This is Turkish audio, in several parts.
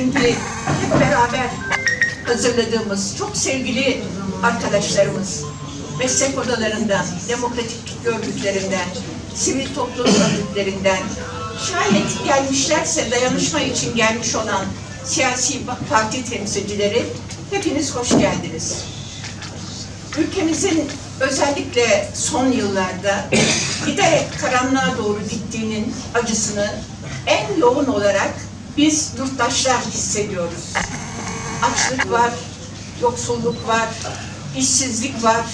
mitingi hep beraber hazırladığımız çok sevgili arkadaşlarımız, meslek odalarından, demokratik örgütlerinden, sivil toplum örgütlerinden, şayet gelmişlerse dayanışma için gelmiş olan siyasi parti temsilcileri, hepiniz hoş geldiniz. Ülkemizin özellikle son yıllarda giderek karanlığa doğru gittiğinin acısını en yoğun olarak biz yurttaşlar hissediyoruz. Açlık var, yoksulluk var, işsizlik var,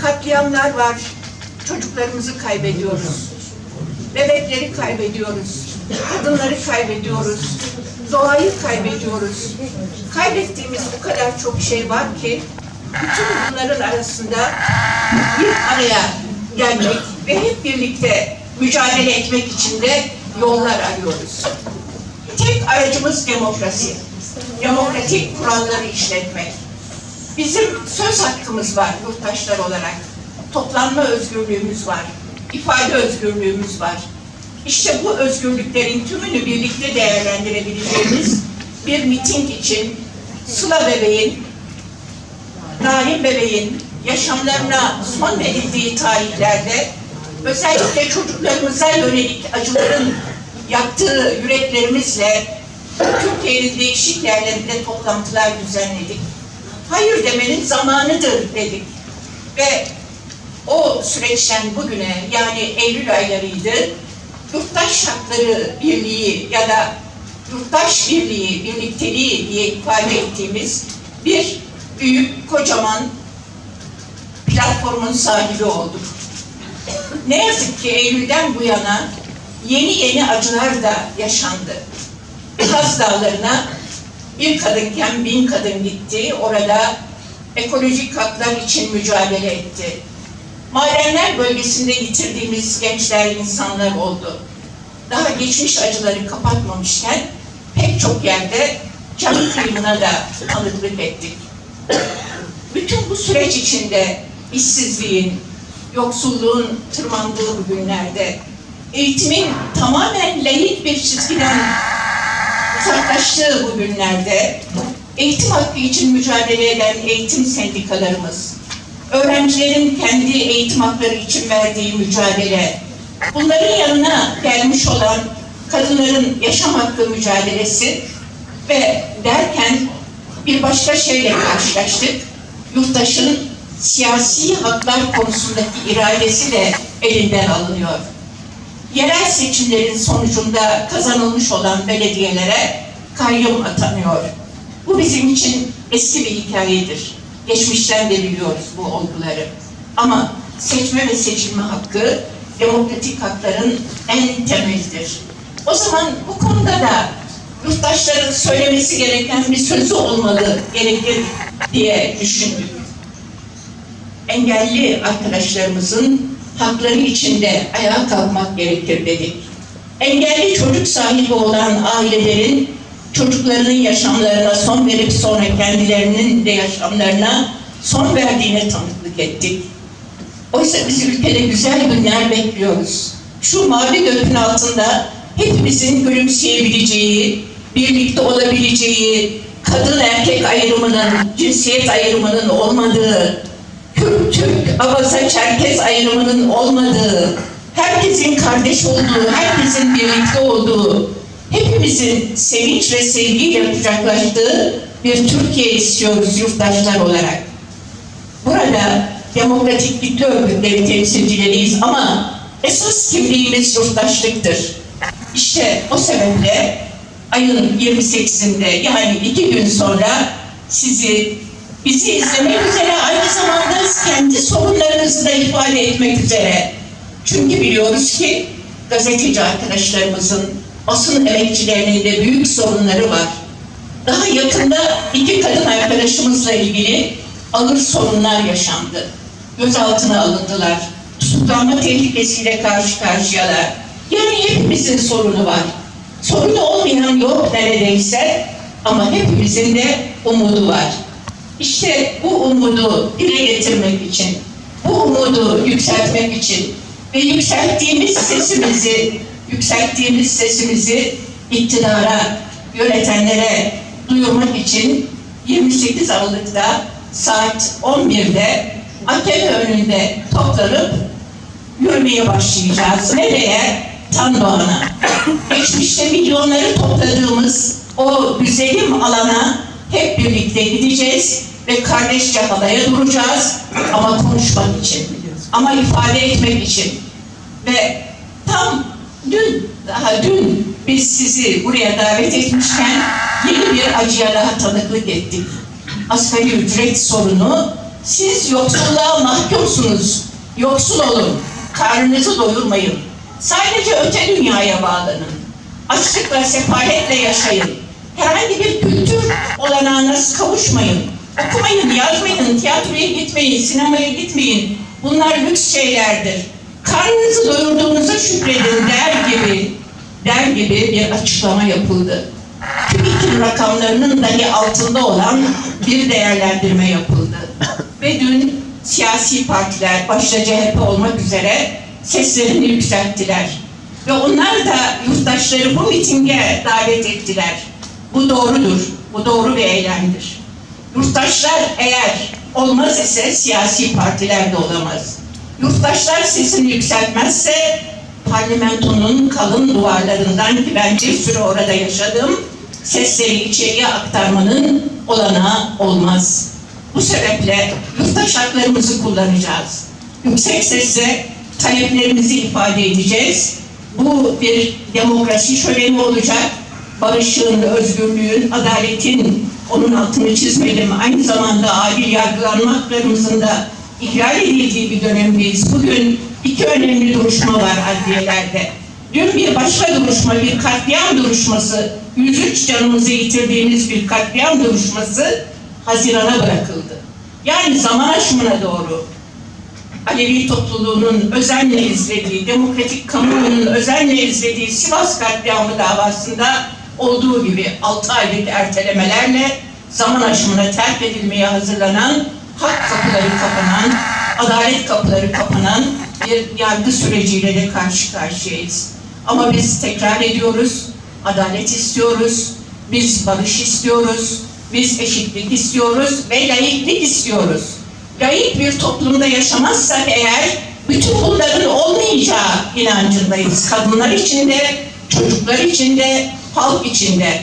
katliamlar var, çocuklarımızı kaybediyoruz, bebekleri kaybediyoruz, kadınları kaybediyoruz, doğayı kaybediyoruz. Kaybettiğimiz o kadar çok şey var ki bütün bunların arasında bir araya gelmek ve hep birlikte mücadele etmek için de yollar arıyoruz. Aracımız demokrasi. Demokratik kuralları işletmek. Bizim söz hakkımız var yurttaşlar olarak. Toplanma özgürlüğümüz var. ifade özgürlüğümüz var. İşte bu özgürlüklerin tümünü birlikte değerlendirebileceğimiz bir miting için Sıla Bebeğin Naim Bebeğin yaşamlarına son verildiği tarihlerde özellikle çocuklarımıza yönelik acıların yaktığı yüreklerimizle Türkiye'nin değişik yerlerinde toplantılar düzenledik. Hayır demenin zamanıdır dedik. Ve o süreçten bugüne yani Eylül aylarıydı. Yurttaş Hakları Birliği ya da Yurttaş Birliği, Birlikteliği diye ifade ettiğimiz bir büyük, kocaman platformun sahibi olduk. Ne yazık ki Eylül'den bu yana yeni yeni acılar da yaşandı. Kaz Dağları'na bir kadınken bin kadın gitti. Orada ekolojik haklar için mücadele etti. Madenler bölgesinde yitirdiğimiz gençler, insanlar oldu. Daha geçmiş acıları kapatmamışken pek çok yerde can kıyımına da tanıklık ettik. Bütün bu süreç içinde işsizliğin, yoksulluğun tırmandığı bu günlerde eğitimin tamamen layık bir çizgiden uzaklaştığı bu günlerde eğitim hakkı için mücadele eden eğitim sendikalarımız, öğrencilerin kendi eğitim hakları için verdiği mücadele, bunların yanına gelmiş olan kadınların yaşam hakkı mücadelesi ve derken bir başka şeyle karşılaştık. Yurttaşın siyasi haklar konusundaki iradesi de elinden alınıyor. Yerel seçimlerin sonucunda kazanılmış olan belediyelere kayyum atanıyor. Bu bizim için eski bir hikayedir. Geçmişten de biliyoruz bu olguları. Ama seçme ve seçilme hakkı demokratik hakların en temelidir. O zaman bu konuda da yurttaşların söylemesi gereken bir sözü olmalı gerekir diye düşündük. Engelli arkadaşlarımızın hakları içinde ayağa kalkmak gerekir dedik. Engelli çocuk sahibi olan ailelerin çocuklarının yaşamlarına son verip sonra kendilerinin de yaşamlarına son verdiğine tanıklık ettik. Oysa biz ülkede güzel günler bekliyoruz. Şu mavi gökün altında hepimizin gülümseyebileceği, birlikte olabileceği, kadın erkek ayrımının, cinsiyet ayrımının olmadığı, Kürt, Türk, Abaza, Çerkez ayrımının olmadığı, herkesin kardeş olduğu, herkesin birlikte olduğu, hepimizin sevinç ve sevgiyle kucaklaştığı bir Türkiye istiyoruz yurttaşlar olarak. Burada demokratik kitle örgütleri temsilcileriyiz ama esas kimliğimiz yurttaşlıktır. İşte o sebeple ayın 28'inde yani iki gün sonra sizi bizi izlemek üzere aynı zamanda kendi sorunlarınızı da ifade etmek üzere. Çünkü biliyoruz ki gazeteci arkadaşlarımızın, basın emekçilerinin de büyük sorunları var. Daha yakında iki kadın arkadaşımızla ilgili ağır sorunlar yaşandı. Gözaltına alındılar. Tutuklanma tehlikesiyle karşı karşıyalar. Yani hepimizin sorunu var. Sorunu olmayan yok neredeyse ama hepimizin de umudu var. İşte bu umudu dile getirmek için, bu umudu yükseltmek için ve yükselttiğimiz sesimizi, yükselttiğimiz sesimizi iktidara, yönetenlere duyurmak için 28 Aralık'ta saat 11'de AKP önünde toplanıp yürümeye başlayacağız. Nereye? Tandoğan'a. Geçmişte milyonları topladığımız o güzelim alana hep birlikte gideceğiz ve kardeşçe halaya duracağız ama konuşmak için, ama ifade etmek için. Ve tam dün, daha dün biz sizi buraya davet etmişken yeni bir acıya daha tanıklık ettik. Asgari ücret sorunu, siz yoksulluğa mahkumsunuz. Yoksul olun, karnınızı doyurmayın. Sadece öte dünyaya bağlanın. Açlıkla, sefaletle yaşayın. Herhangi bir kültür olanağına kavuşmayın. Okumayın, yazmayın, tiyatroya gitmeyin, sinemaya gitmeyin. Bunlar lüks şeylerdir. Karnınızı doyurduğunuza şükredin der gibi, der gibi bir açıklama yapıldı. TÜİK'in rakamlarının dahi altında olan bir değerlendirme yapıldı. Ve dün siyasi partiler, başta CHP olmak üzere seslerini yükselttiler. Ve onlar da yurttaşları bu mitinge davet ettiler. Bu doğrudur, bu doğru bir eylemdir. Yurttaşlar eğer olmaz ise siyasi partiler de olamaz. Yurttaşlar sesini yükseltmezse parlamentonun kalın duvarlarından ki ben bir süre orada yaşadım, sesleri içeriye aktarmanın olanağı olmaz. Bu sebeple yurttaş haklarımızı kullanacağız. Yüksek sesle taleplerimizi ifade edeceğiz. Bu bir demokrasi şöleni olacak. Barışın, özgürlüğün, adaletin, onun altını çizmedim. Aynı zamanda adil yargılanma haklarımızın da ihlal edildiği bir dönemdeyiz. Bugün iki önemli duruşma var adliyelerde. Dün bir başka duruşma, bir katliam duruşması, 103 canımızı yitirdiğimiz bir katliam duruşması Haziran'a bırakıldı. Yani zaman aşımına doğru Alevi topluluğunun özenle izlediği, demokratik kamuoyunun özenle izlediği Sivas katliamı davasında olduğu gibi 6 aylık ertelemelerle zaman aşımına terk edilmeye hazırlanan, hak kapıları kapanan, adalet kapıları kapanan bir yargı süreciyle de karşı karşıyayız. Ama biz tekrar ediyoruz, adalet istiyoruz, biz barış istiyoruz, biz eşitlik istiyoruz ve layıklık istiyoruz. Layık bir toplumda yaşamazsak eğer bütün bunların olmayacağı inancındayız. Kadınlar içinde, çocuklar içinde, halk içinde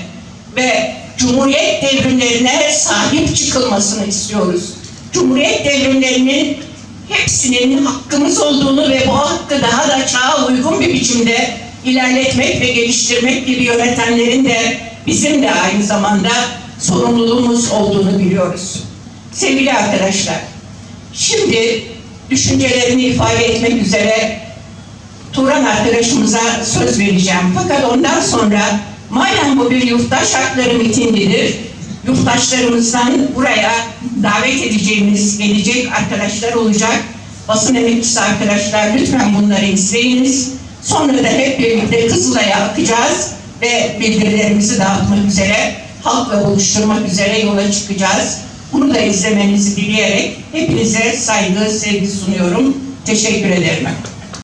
ve Cumhuriyet devrimlerine sahip çıkılmasını istiyoruz. Cumhuriyet devrimlerinin hepsinin hakkımız olduğunu ve bu hakkı daha da çağa uygun bir biçimde ilerletmek ve geliştirmek gibi yönetenlerin de bizim de aynı zamanda sorumluluğumuz olduğunu biliyoruz. Sevgili arkadaşlar, şimdi düşüncelerini ifade etmek üzere Turan arkadaşımıza söz vereceğim. Fakat ondan sonra madem bu bir yurttaş hakları mitingidir, yurttaşlarımızdan buraya davet edeceğimiz, gelecek arkadaşlar olacak. Basın emekçisi arkadaşlar lütfen bunları izleyiniz. Sonra da hep birlikte Kızılay'a akacağız ve bildirilerimizi dağıtmak üzere, halkla buluşturmak üzere yola çıkacağız. Bunu da izlemenizi dileyerek hepinize saygı, sevgi sunuyorum. Teşekkür ederim.